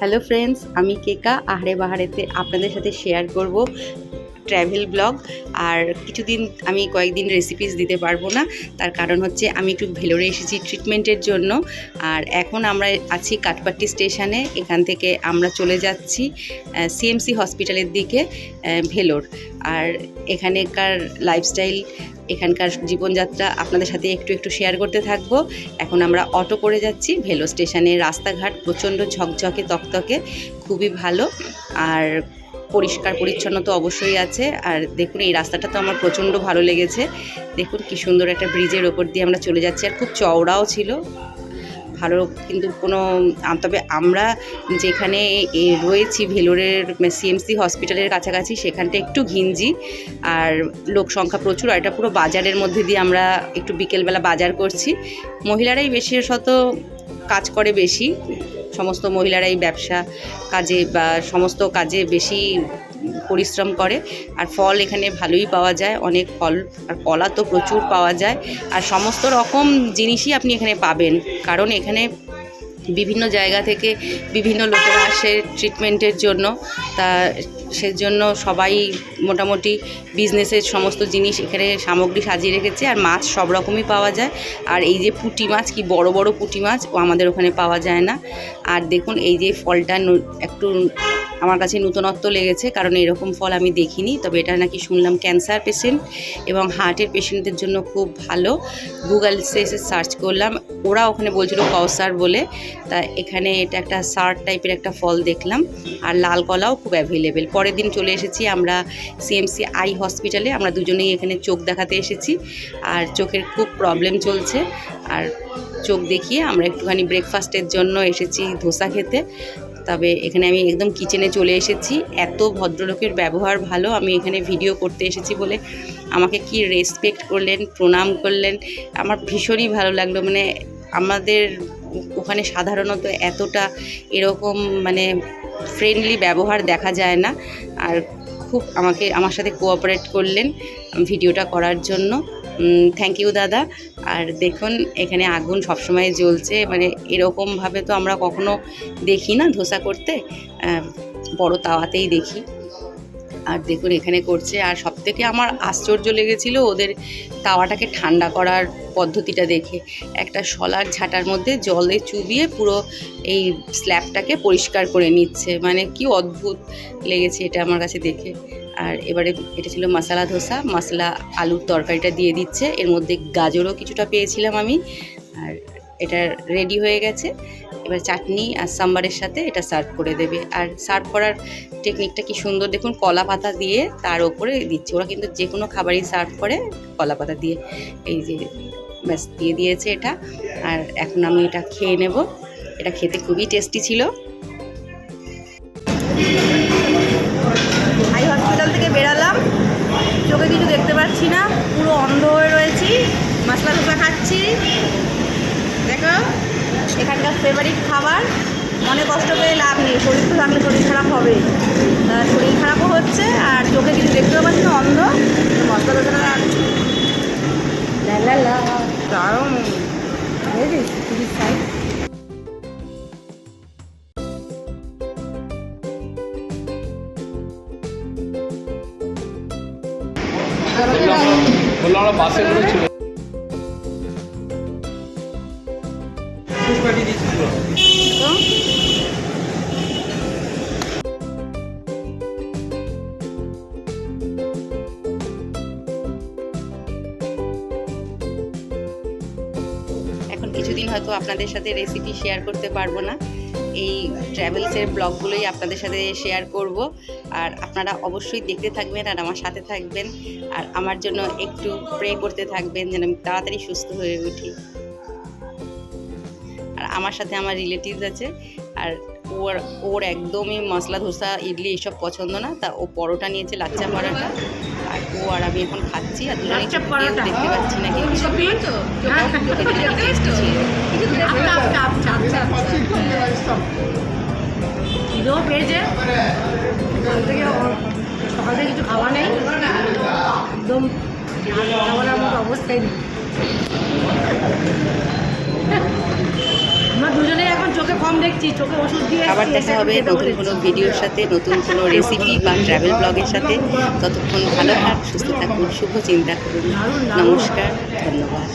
Hello friends আমি কেকা আহারে বাহারেতে আপনাদের সাথে শেয়ার করব ট্র্যাভেল ব্লগ আর কিছুদিন আমি কয়েকদিন রেসিপিস দিতে পারব না। তার কারণ হচ্ছে আমি একটু ভেলোরে এসেছি ট্রিটমেন্টের জন্য। আর এখন আমরা আছি কাটপাট্টি স্টেশনে এখান থেকে আমরা চলে যাচ্ছি সিএমসি হসপিটালের দিকে ভেলোর। আর এখানেকার লাইফস্টাইল এখানকার জীবনযাত্রা আপনাদের সাথে একটু একটু শেয়ার করতে থাকব। এখন আমরা অটো করে যাচ্ছি, ভেলো স্টেশনে রাস্তাঘাট প্রচণ্ড ঝকঝকে, তকতকে, খুবই ভালো। আর পরিষ্কার, পরিচ্ছন্ন তো অবশ্যই আছে। আর দেখুন, এই রাস্তাটা তো আমার প্রচণ্ড ভালো লেগেছে। দেখুন কি সুন্দর একটা ব্রিজের ওপর দিয়ে আমরা চলে যাচ্ছি। আর খুব চওড়াও ছিল। ভালো কিন্তু কোনো তবে আমরা যেখানে রয়েছি ভেলোরের সিএমসি হসপিটালের কাছাকাছি, সেখানটা একটু ঘিঞ্জি। আর লোক সংখ্যা প্রচুর, আর এটা পুরো বাজারের মধ্যে দিয়ে আমরা একটু বিকেলবেলা বাজার করছি। মহিলারাই বিশেষত কাজ করে বেশি। সমস্ত মহিলারাই ব্যবসা কাজে বা সমস্ত কাজে বেশি পরিশ্রম করে। আর ফল এখানে ভালোই পাওয়া যায়, অনেক ফল, আর কলা তো প্রচুর পাওয়া যায়। আর সমস্ত রকম জিনিসই আপনি এখানে পাবেন। কারণ এখানে বিভিন্ন জায়গা থেকে বিভিন্ন লোকেরা আসে ট্রিটমেন্টের জন্য। তা সেজন্য সবাই মোটামুটি বিজনেসের সমস্ত জিনিস এখানে সামগ্রী সাজিয়ে রেখেছে। আর মাছ সব রকমই পাওয়া যায়। আর এই যে পুঁটি মাছ, কি বড় বড় পুঁটি মাছ, ও আমাদের ওখানে পাওয়া যায় না। আর দেখুন, এই যে ফলটা একটু আমার কাছে নূতনত্ব লেগেছে, কারণ এরকম ফল আমি দেখিনি। তবে এটা নাকি শুনলাম ক্যান্সার পেশেন্ট এবং হার্টের পেশেন্টদের জন্য খুব ভালো। গুগলসে এসে সার্চ করলাম, ওরা ওখানে বলছিল কওসার বলে। তা এখানে এটা একটা সার টাইপের একটা ফল দেখলাম, আর লাল কলাও খুব অ্যাভেলেবেল পরের দিন চলে এসেছি আমরা সিএমসি আই হসপিটালে আমরা দুজনেই এখানে চোখ দেখাতে এসেছি, আর চোখের খুব প্রবলেম চলছে। আর চোখ দেখিয়ে আমরা একটুখানি ব্রেকফাস্টের জন্য এসেছি ধোসা খেতে। তবে এখানে আমি একদম কিচেনে চলে এসেছি। এত ভদ্রলোকের ব্যবহার ভালো, আমি এখানে ভিডিও করতে এসেছি বলে। আমাকে কি রেসপেক্ট করলেন, প্রণাম করলেন, আমার ভীষণই ভালো লাগল। মানে আমাদের ওখানে সাধারণত এতটা এরকম মানে ফ্রেন্ডলি ব্যবহার দেখা যায় না। আর খুব আমাকে, আমার সাথে কোঅপারেট করলেন ভিডিওটা করার জন্য। থ্যাংক ইউ দাদা। আর দেখুন, এখানে আগুন সবসময় জ্বলছে। মানে এরকমভাবে তো আমরা কখনো দেখি না ধোসা করতে। বড় তাওয়াতেই দেখি। আর দেখুন এখানে করছে। আর সবথেকে আমার আশ্চর্য লেগেছিল ওদের তাওয়াটাকে ঠান্ডা করার পদ্ধতিটা দেখে। একটা শলার ঝাঁটার মধ্যে জলে চুবিয়ে পুরো এই স্ল্যাবটাকে পরিষ্কার করে নিচ্ছে। মানে কি অদ্ভুত লেগেছে এটা আমার কাছে দেখে। আর এবারে এটা ছিল মশলা ধোসা। মশলা, আলুর তরকারিটা দিয়ে দিচ্ছে। এর মধ্যে গাজরও কিছুটা পেয়েছিলাম আমি। আর এটা রেডি হয়ে গেছে। এবার চাটনি আর সাম্বারের সাথে এটা সার্ভ করে দেবে। আর সার্ভ করার টেকনিকটা কি সুন্দর? দেখুন, কলা পাতা দিয়ে তার ওপরে দিচ্ছে। ওরা কিন্তু যে কোনো খাবারই সার্ভ করে কলা পাতা দিয়ে। এই যে, ব্যাস, দিয়ে দিয়েছে এটা। আর এখন আমি এটা খেয়ে নেব। এটা খেতে খুবই টেস্টি ছিল। আই হসপিটাল থেকে বেরালাম। চোখে কিছু দেখতে পাচ্ছি না। পুরো অন্ধ হয়ে রয়েছি মশলা ধোসা খাচ্ছি দেখো এখানকার ফেভারিট খাবার মনে কষ্ট পেয়ে লাভ নেই শরীর তো থাকলে শরীর খারাপ হবে শরীর খারাপও হচ্ছে আর চোখে কিছু দেখতেও পাচ্ছি না অন্ধ মশলা করে ছিল হয়তো আপনাদের সাথে রেসিপি শেয়ার করতে পারব না। এই ট্র্যাভেলসের ব্লগগুলোই আপনাদের সাথে শেয়ার করব। আর আপনারা অবশ্যই দেখতে থাকবেন আর আমার সাথে থাকবেন। আর আমার জন্য একটু প্রে করতে থাকবেন যেন আমি তাড়াতাড়ি সুস্থ হয়ে উঠি। আর আমার সাথে আমার রিলেটিভস আছে। আর ওর ওর একদমই মশলা ধোসা ইডলি এইসব পছন্দ না। তা ও পরোটা নিয়েছে লাচ্চা পরোটা। আর ও আর আমি এখন খাচ্ছি। আর দেখতে পাচ্ছি না কিন্তু খিদেও পেয়েছে। ওখান থেকে সকাল থেকে কিছু খাওয়া নেই। একদম খাওয়ানোর মতো অবস্থায় নেই। আমরা এখন চোখে কম দেখছি চোখে ওষুধ দিয়ে আবার এসে দেখা হবে নতুন কোনো ভিডিওর সাথে নতুন কোনো রেসিপি বা ট্রাভেল ব্লগের সাথে। ততক্ষণ ভালো থাক সুস্থ থাকুন শুভ চিন্তা করুন। নমস্কার ধন্যবাদ।